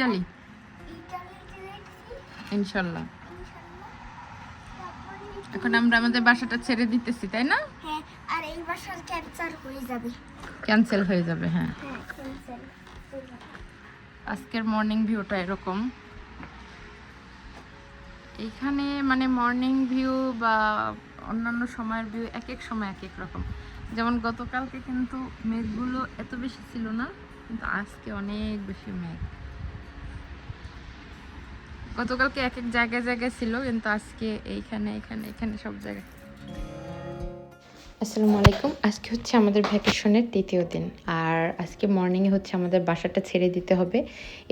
Italy? ইনশাল্লাহ। এখন আমরা আমাদের বাসাটা ছেড়ে দিতেছি তাই না? হ্যাঁ আর এই বাসার ক্যান্সার হয়ে যাবে। ক্যান্সেল হয়ে যাবে হ্যাঁ। হ্যাঁ আজকের মর্নিং ভিউটা এরকম। এইখানে মানে মর্নিং ভিউ বা অন্যান্য সময়ের ভিউ এক এক সময় এক এক রকম। যেমন গতকালকে কিন্তু মেঘগুলো এত বেশি ছিল না কিন্তু আজকে অনেক বেশি মেঘ। গতকালকে এক এক জায়গায় জায়গায় ছিল, কিন্তু আজকে এইখানে এখানে এখানে সব জায়গায়। আসসালামু আলাইকুম। আজকে হচ্ছে আমাদের ভ্যাকেশনের তৃতীয় দিন, আর আজকে মর্নিংয়ে হচ্ছে আমাদের বাসাটা ছেড়ে দিতে হবে।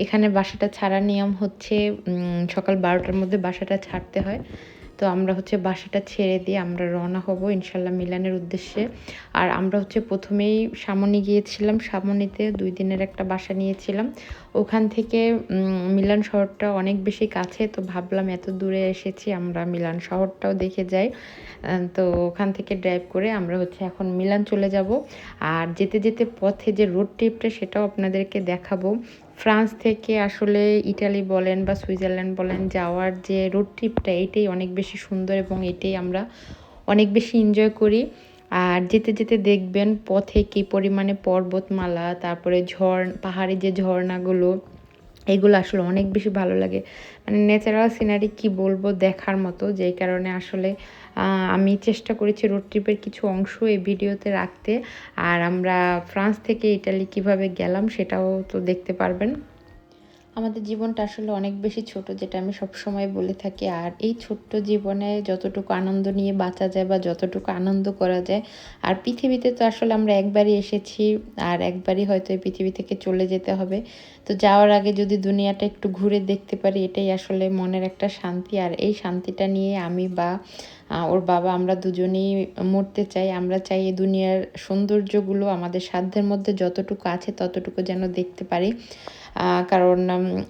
এখানে বাসাটা ছাড়ার নিয়ম হচ্ছে সকাল বারোটার মধ্যে বাসাটা ছাড়তে হয়। তো আমরা হচ্ছে বাসাটা ছেড়ে দিয়ে আমরা রওনা হব ইনশাল্লাহ মিলানের উদ্দেশ্যে। আর আমরা হচ্ছে প্রথমেই সামনে গিয়েছিলাম, সামনিতে দুই দিনের একটা বাসা নিয়েছিলাম। ওখান থেকে মিলান শহরটা অনেক বেশি কাছে, তো ভাবলাম এত দূরে এসেছি আমরা মিলান শহরটাও দেখে যাই। তো ওখান থেকে ড্রাইভ করে আমরা হচ্ছে এখন মিলান চলে যাব। আর যেতে যেতে পথে যে রোড ট্রিপটা সেটাও আপনাদেরকে দেখাবো। ফ্রান্স থেকে আসলে ইটালি বলেন বা সুইজারল্যান্ড বলেন যাওয়ার যে রোড ট্রিপটা এটাই অনেক বেশি সুন্দর এবং এটাই আমরা অনেক বেশি এনজয় করি। আর যেতে যেতে দেখবেন পথে কী পরিমাণে পর্বতমালা, তারপরে ঝর্ণ, পাহাড়ে যে ঝর্ণাগুলো, এগুলো আসলে অনেক বেশি ভালো লাগে। মানে ন্যাচারাল সিনারি কি বলব দেখার মতো, যেই কারণে আসলে আমি চেষ্টা করেছি রোড ট্রিপের কিছু অংশ এই ভিডিওতে রাখতে। আর আমরা ফ্রান্স থেকে ইটালি কীভাবে গেলাম সেটাও তো দেখতে পারবেন। আমাদের জীবনটা আসলে অনেক বেশি ছোট, যেটা আমি সব সময় বলে থাকি। আর এই ছোট্ট জীবনে যতটুকু আনন্দ নিয়ে বাঁচা যায় বা যতটুকু আনন্দ করা যায়, আর পৃথিবীতে তো আসলে আমরা একবারই এসেছি, আর একবারই হয়তো এই পৃথিবী থেকে চলে যেতে হবে। তো যাওয়ার আগে যদি দুনিয়াটা একটু ঘুরে দেখতে পারি, এটাই আসলে মনের একটা শান্তি। আর এই শান্তিটা নিয়ে আমি বা ওর বাবা আমরা দুজনেই মরতে চাই। আমরা চাই এই দুনিয়ার সৌন্দর্যগুলো আমাদের সাধ্যের মধ্যে যতটুকু আছে ততটুকু যেন দেখতে পারি। কারণ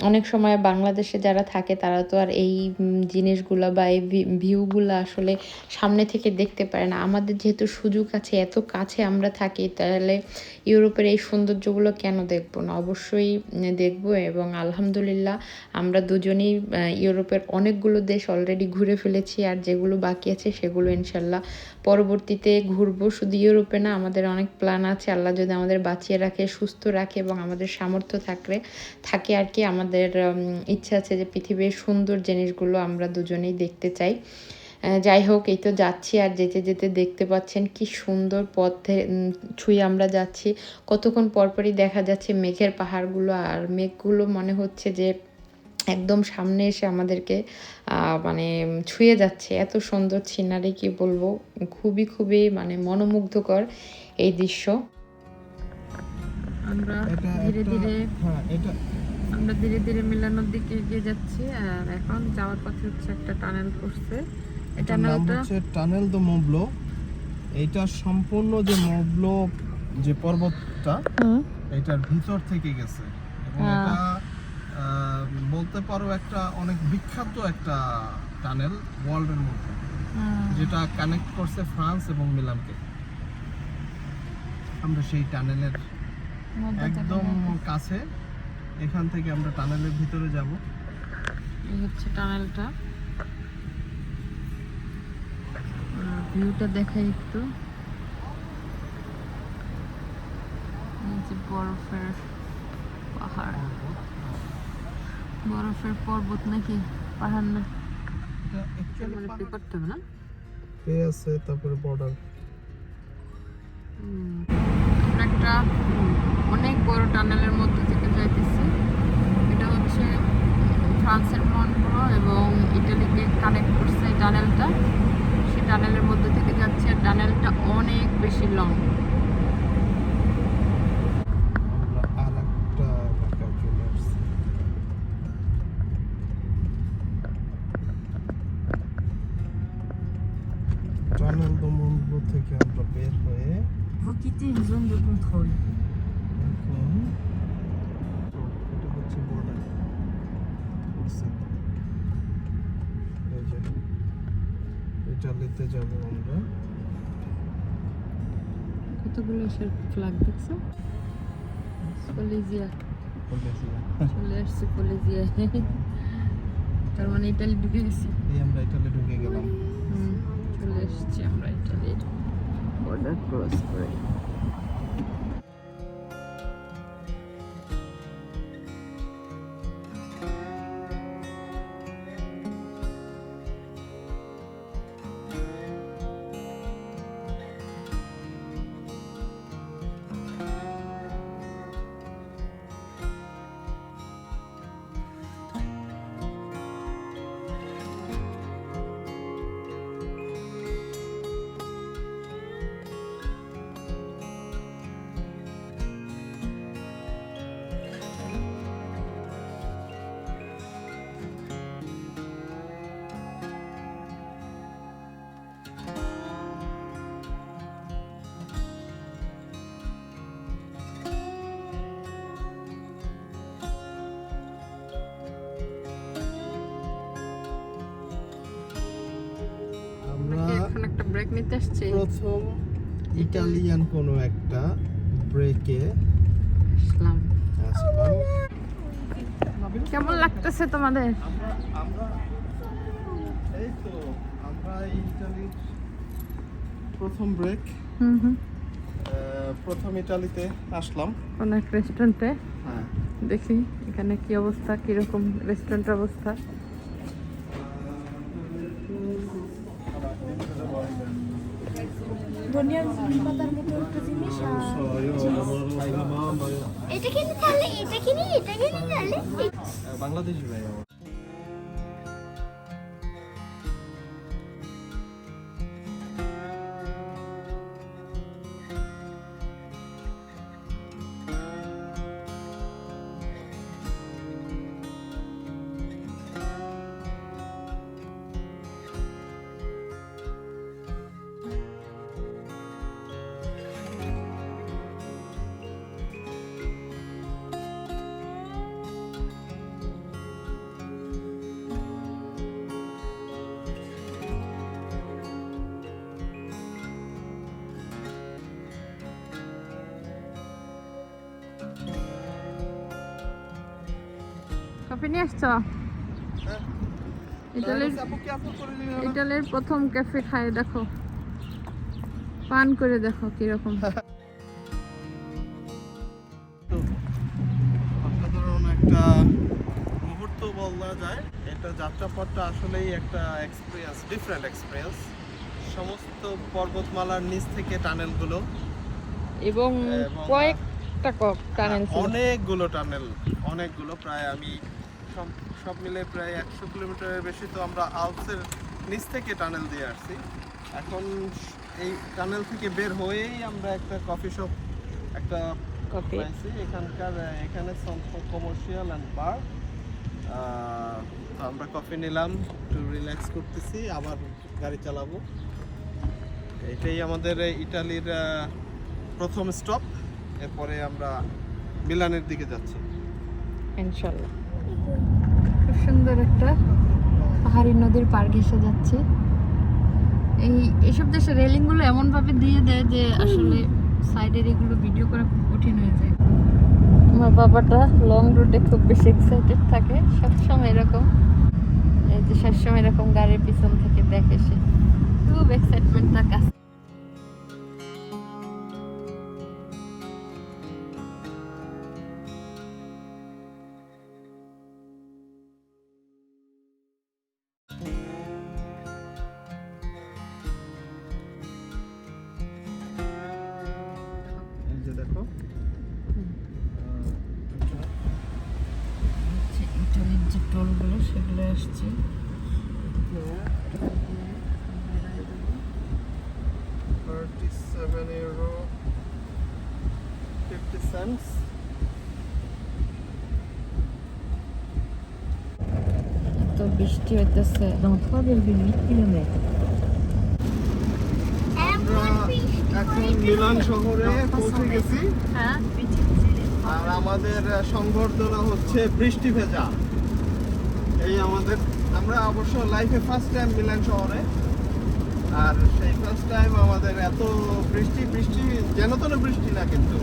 অনেক সময় বাংলাদেশে যারা থাকে, তারা তো আর এই জিনিসগুলো বা এই ভিউগুলো আসলে সামনে থেকে দেখতে পারে না। আমাদের যেহেতু সুযোগ আছে, এত কাছে আমরা থাকি, তাহলে ইউরোপের এই সৌন্দর্যগুলো কেন দেখব না? অবশ্যই দেখব এবং আলহামদুলিল্লাহ আমরা দুজনেই ইউরোপের অনেকগুলো দেশ অলরেডি ঘুরে ফেলেছি আর যেগুলো বাকি আছে সেগুলো ইনশাল্লাহ পরবর্তীতে ঘুরবো। শুধু ইউরোপে না, আমাদের অনেক প্ল্যান আছে। আল্লাহ যদি আমাদের বাঁচিয়ে রাখে, সুস্থ রাখে এবং আমাদের সামর্থ্য থাকলে থাকে আর কি। আমাদের ইচ্ছা আছে যে পৃথিবীর সুন্দর জিনিসগুলো আমরা দুজনেই দেখতে চাই। যাই হোক, এই তো যাচ্ছি আর যেতে যেতে দেখতে পাচ্ছেন কি সুন্দর পথে ছুঁয়ে আমরা যাচ্ছি। কতক্ষণ পরপরই দেখা যাচ্ছে মেঘের পাহাড়গুলো আর মেঘগুলো মনে হচ্ছে যে একদম সামনে এসে আমাদেরকে মানে ছুঁয়ে যাচ্ছে। এত সুন্দর সিনারি কি বলব? খুবই খুবই মানে মনোমুগ্ধকর এই দৃশ্য। আমরা এটা ধীরে ধীরে হ্যাঁ এটা আমরা ধীরে ধীরে মিলানোর দিকে এগিয়ে যাচ্ছি আর এখন যাওয়ার পথে হচ্ছে একটা টানেল এই এটার নাম হচ্ছে টানেল দো মোবলো। এইটা সম্পূর্ণ যে মোবলো যে পর্বতটা এটার ভিতর থেকে গেছে। এবং হ্যাঁ। এটা বলতে পারো একটা অনেক বিখ্যাত একটা টানেল ওয়ার্ল্ডের মধ্যে যেটা কানেক্ট করছে ফ্রান্স এবং মিলানকে। আমরা সেই টানেলের একদম কাছে। এখান থেকে আমরা টানেলের ভিতরে যাব। এই হচ্ছে টানেলটা। ভিউটা দেখাই একটু। যে বরফের পাহাড়। বরফের পর্বত নাকি? পাহাড় না মানে পে করতে হবে না? পে আছে তারপরে বর্ডার একটা অনেক বড় টানেলের মধ্যে থেকে যাইতেছি। এটা হচ্ছে ফ্রান্সের মনপুরো এবং ইটালিকে কানেক্ট করছে এই টানেলটা। সেই টানেলের মধ্যে থেকে যাচ্ছে আর টানেলটা অনেক বেশি লং থেকে আমরা বের হয়ে quittez une ইটালিতে যাব আমরা কতগুলো এসের ফ্ল্যাগ দেখছ? কলেজিয়া। চলে আসছি কলেজিয়ায় তার মানে ইটালি ঢুকে গেছি। এই আমরা ইটালি ঢুকে গেলাম। চলে এসেছি আমরা ইটালির বর্ডার ক্রস করে। একটা ব্রেক নিতে আসছি। প্রথম ইটালিয়ান কোনো একটা ব্রেকে আসলাম। আসলাম। কেমন লাগতেছে তোমাদের? আমরা আমরা এই তো আমরা ইটালির প্রথম ব্রেক হুম হুম। প্রথম ইটালিতে আসলাম। কোন এক রেস্টুরেন্টে হ্যাঁ। দেখি এখানে কি অবস্থা কীরকম রেস্টুরেন্টের অবস্থা। ধনিয়ার পাতার মতো একটা জিনিস এটা কিনে তাহলে এটা কিনি এটা কিনি তাহলে। বাংলাদেশি ভাই কফি নিয়ে আসছো? ইটালির প্রথম ক্যাফে খায় দেখো। পান করে দেখো কীরকম। একটা মুহূর্ত বলা যায়। এটা যাত্রাপথটা আসলেই একটা এক্সপিরিয়েন্স ডিফারেন্ট এক্সপিরিয়েন্স সমস্ত পর্বতমালার নিচ থেকে টানেলগুলো। এবং এবং- কয়েকটা কক টানেল অনেকগুলো টানেল অনেকগুলো। প্রায় আমি সব সব মিলে প্রায় একশো কিলোমিটারের বেশি তো আমরা আলপসের নিচ থেকে টানেল দিয়ে আসছি। এখন এই টানেল থেকে বের হয়েই আমরা একটা কফি শপ একটা কফি পাইছি। এখানকার এখানে কমার্শিয়াল অ্যান্ড বার আমরা কফি নিলাম একটু রিল্যাক্স করতেছি আবার গাড়ি চালাবো। এটাই আমাদের ইটালির প্রথম স্টপ এরপরে আমরা মিলানের দিকে যাচ্ছি। ইনশাল্লাহ। খুব সুন্দর একটা পাহাড়ি নদীর পার ঘেসে যাচ্ছে। এই এইসব দেশে রেলিংগুলো এমন ভাবে দিয়ে দেয় যে আসলে সাইডের এগুলো ভিডিও করা খুব কঠিন হয়ে যায়। আমার বাবাটা লং রুটে খুব বেশি এক্সাইটেড থাকে, সবসময় এরকম। এই যে সবসময় এরকম গাড়ির পিছন থেকে দেখে সে। খুব এক্সাইটমেন্ট তার টোলগুলো সেগুলো আসছে. তো বৃষ্টি হইতেছে। আমরা এখন মিলান শহরে পৌঁছে গেছি। হ্যাঁ আর আমাদের সংবর্ধনা হচ্ছে বৃষ্টি ভেজা। এই আমাদের আমরা অবশ্য লাইফে ফার্স্ট টাইম মিলান শহরে। আর সেই ফার্স্ট টাইম আমাদের এত বৃষ্টি বৃষ্টি যেন তেন বৃষ্টি না কিন্তু।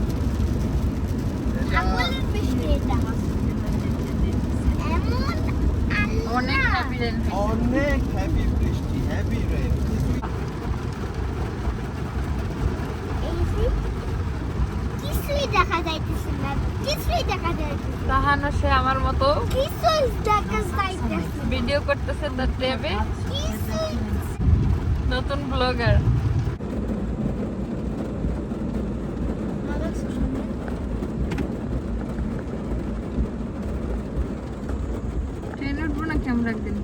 অনেক হ্যাপি বৃষ্টি হেভি রেন দেখা না কিছুই দেখা না। তাহানো সে আমার মতো কিছুই দেখা যায় ভিডিও করতেছে তার ট্যাবে নতুন ব্লগার ট্রেনে উঠবো নাকি আমরা একদিন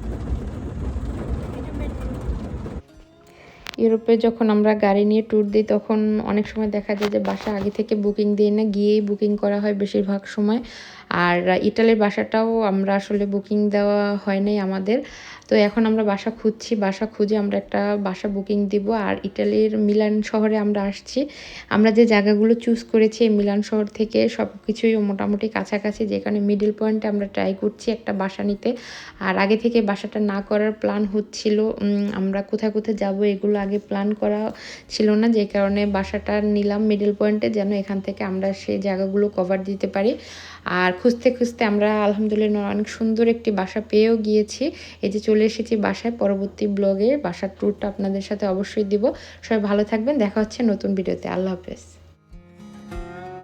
ইউরোপে যখন আমরা গাড়ি নিয়ে ট্যুর দিই, তখন অনেক সময় দেখা যায় যে বাসা আগে থেকে বুকিং দিয়ে না, গিয়েই বুকিং করা হয় বেশিরভাগ সময়। আর ইটালির বাসাটাও আমরা আসলে বুকিং দেওয়া হয় নাই আমাদের। তো এখন আমরা বাসা খুঁজছি, বাসা খুঁজে আমরা একটা বাসা বুকিং দিব। আর ইটালির মিলান শহরে আমরা আসছি। আমরা যে জায়গাগুলো চুজ করেছি, এই মিলান শহর থেকে সব কিছুই মোটামুটি কাছাকাছি, যেখানে মিডল পয়েন্টে আমরা ট্রাই করছি একটা বাসা নিতে। আর আগে থেকে বাসাটা না করার প্ল্যান হচ্ছিল আমরা কোথায় কোথায় যাব এগুলো আগে প্ল্যান করা ছিল না, যে কারণে বাসাটা নিলাম মিডল পয়েন্টে যেন এখান থেকে আমরা সেই জায়গাগুলো কভার দিতে পারি। আর খুঁজতে খুঁজতে আমরা আলহামদুলিল্লাহ অনেক সুন্দর একটি বাসা পেয়েও গিয়েছি। এই যে চলে এসেছি বাসায়, পরবর্তী ব্লগে বাসার ট্যুরটা আপনাদের সাথে অবশ্যই দিব। সবাই ভালো থাকবেন, দেখা হচ্ছে নতুন ভিডিওতে আল্লাহ হাফেজ।